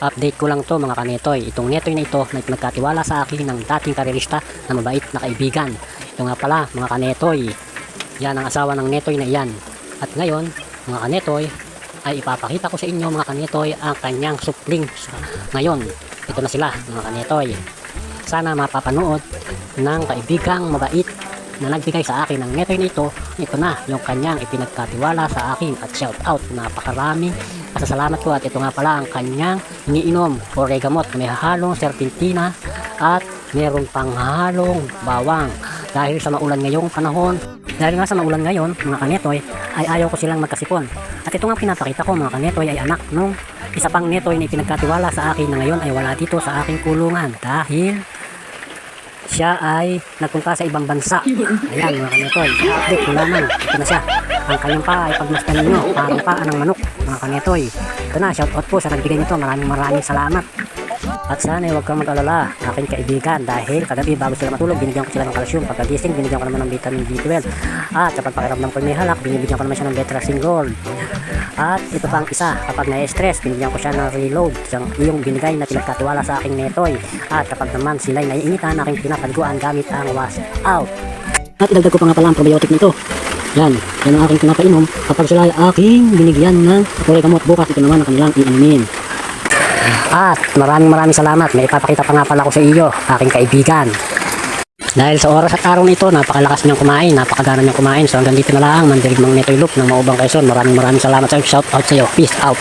Update ko lang to mga kanetoy. Itong netoy na ito na nagkatiwala sa akin ng dating karerista na mabait na kaibigan. Ito nga pala mga kanetoy. Yan ang asawa ng netoy na iyan. At ngayon mga kanetoy ay ipapakita ko sa inyo mga kanetoy ang kanyang supling ngayon. Ito na sila mga kanetoy. Sana mapapanood ng kaibigang mabait na nagbigay sa akin ng netoy na ito. Na yung kanyang ipinagkatiwala sa akin at shout out. Napakaraming pasasalamat ko at ito nga pala ang kanyang iniinom o regamot may hahalong serpentina at meron pang halong bawang. Dahil sa maulan ngayong panahon, dahil nga sa maulan ngayon, mga kanetoy, ay ayaw ko silang magkasipon. At ito nga pinapakita ko mga kanetoy ay anak nung isa pang netoy na ipinagkatiwala sa akin na ngayon ay wala dito sa aking kulungan dahil siya ay nagpunta sa ibang bansa. Ayan mga kanetoy, update ko lamang. Ito na siya. Ang kanyang pa ay pagmasdan ninyo, parang paa ng manok mga kanetoy. Ito na, shout out po sa nagbigay nito. Maraming maraming salamat. At sana ay huwag kang mag-alala, aking kaibigan, dahil kagabi bago sila matulog, binigyan ko sila ng calcium. Pagkagising, binigyan ko naman ng vitamin B12. At kapag pakiramdam ko may halak, binibigyan ko naman siya ng Betracin Gold. At ito pang isa, kapag na-stress, binigyan ko siya ng reload, yung, yung binigay na pinagkatiwala sa aking netoy. At kapag naman sila'y naiinitan, aking pinapaliguan gamit ang wash out. At dagdag ko pa nga pala ang probiotic nito. Yan, yan ang aking pinapainom kapag sila ay aking binigyan ng gamot bukas ito naman ang kanilang iinumin. At maraming maraming salamat. May ipapakita pa nga pala ko sa iyo, aking kaibigan. Dahil sa oras at araw nito, napakalakas niyang kumain, napakagana niyang kumain. So hanggang dito na lang, mandirig mang Netoy Loop ng Maubang Quezon. Maraming maraming salamat sa. Shout out sa iyo. Peace out.